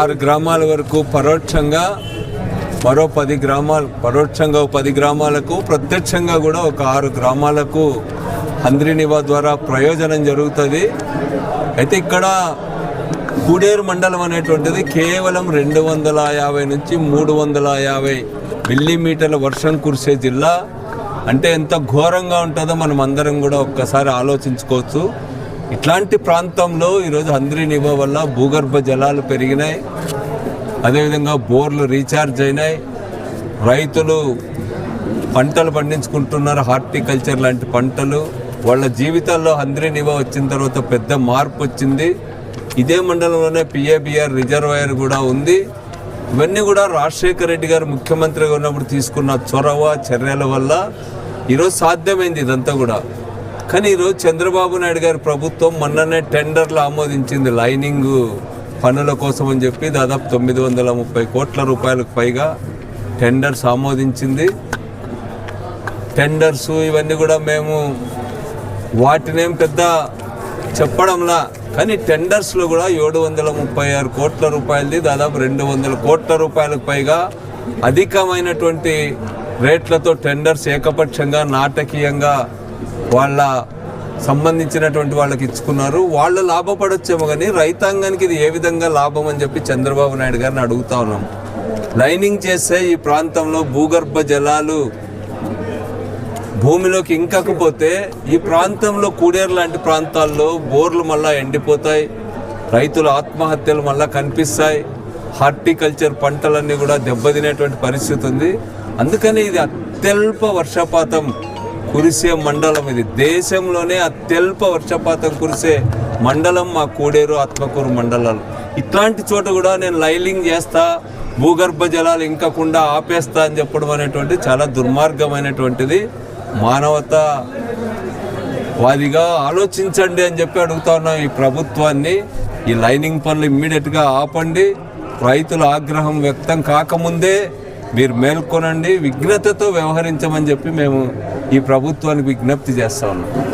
ఆరు గ్రామాల వరకు పరోక్షంగా మరో పది గ్రామాలు పరోక్షంగా పది గ్రామాలకు ప్రత్యక్షంగా కూడా ఒక ఆరు గ్రామాలకు హంద్రినివా ద్వారా ప్రయోజనం జరుగుతుంది. అయితే ఇక్కడ కూడేరు మండలం అనేటువంటిది కేవలం రెండు వందల యాభై నుంచి మూడు వందల యాభై మిల్లీమీటర్ల వర్షం కురిసే జిల్లా. అంటే ఎంత ఘోరంగా ఉంటుందో మనం అందరం కూడా ఒక్కసారి ఆలోచించుకోవచ్చు. ఇట్లాంటి ప్రాంతంలో ఈరోజు హంద్రినివా వల్ల భూగర్భ జలాలు పెరిగినాయి. అదేవిధంగా బోర్లు రీఛార్జ్ అయినాయి. రైతులు పంటలు పండించుకుంటున్నారు. హార్టికల్చర్ లాంటి పంటలు. వాళ్ళ జీవితాల్లో హంద్రినివా వచ్చిన తర్వాత పెద్ద మార్పు వచ్చింది. ఇదే మండలంలోనే పిఏబిఆర్ రిజర్వాయర్ కూడా ఉంది. ఇవన్నీ కూడా రాజశేఖర రెడ్డి గారు ముఖ్యమంత్రిగా ఉన్నప్పుడు తీసుకున్న చొరవ చర్యల వల్ల ఈరోజు సాధ్యమైంది ఇదంతా కూడా. కానీ ఈరోజు చంద్రబాబు నాయుడు గారి ప్రభుత్వం మొన్ననే టెండర్లు ఆమోదించింది. లైనింగ్ పనుల కోసం అని చెప్పి దాదాపు తొమ్మిది వందల ముప్పై కోట్ల రూపాయలకు పైగా టెండర్స్ ఆమోదించింది. టెండర్స్ ఇవన్నీ కూడా మేము వాటినేం పెద్ద చెప్పడంలా కానీ టెండర్స్లో కూడా ఏడు వందల ముప్పై ఆరు కోట్ల రూపాయలది దాదాపు రెండు వందల కోట్ల రూపాయలకు పైగా అధికమైనటువంటి రేట్లతో టెండర్స్ ఏకపక్షంగా నాటకీయంగా వాళ్ళ సంబంధించినటువంటి వాళ్ళకి ఇచ్చుకున్నారు. వాళ్ళు లాభపడొచ్చేమో కానీ రైతాంగానికి ఇది ఏ విధంగా లాభం అని చెప్పి చంద్రబాబు నాయుడు గారిని అడుగుతా ఉన్నాం. లైనింగ్ చేస్తే ఈ ప్రాంతంలో భూగర్భ జలాలు భూమిలోకి ఇంకకపోతే ఈ ప్రాంతంలో కూడేరు లాంటి ప్రాంతాల్లో బోర్లు మళ్ళా ఎండిపోతాయి. రైతుల ఆత్మహత్యలు మళ్ళా కనిపిస్తాయి. హార్టికల్చర్ పంటలన్నీ కూడా దెబ్బతినేటువంటి పరిస్థితి ఉంది అందుకని ఇది అత్యల్ప వర్షపాతం. కురిసే మండలం ఇది. దేశంలోనే అత్యల్ప వర్షపాతం కురిసే మండలం మా కోడేరు ఆత్మకూరు మండలాలు. ఇట్లాంటి చోట కూడా నేను లైలింగ్ చేస్తా భూగర్భ జలాలు ఇంకకుండా ఆపేస్తా అని చెప్పడం అనేటువంటి చాలా దుర్మార్గమైనటువంటిది. మానవత వాదిగా ఆలోచించండి అని చెప్పి అడుగుతా ఉన్నాం ఈ ప్రభుత్వాన్ని. ఈ లైనింగ్ పనులు ఇమ్మీడియట్గా ఆపండి. రైతుల ఆగ్రహం వ్యక్తం కాకముందే మీరు మేల్కొనండి. విఘ్నతతో వ్యవహరించమని చెప్పి మేము ఈ ప్రభుత్వానికి విజ్ఞప్తి చేస్తా ఉన్నాం.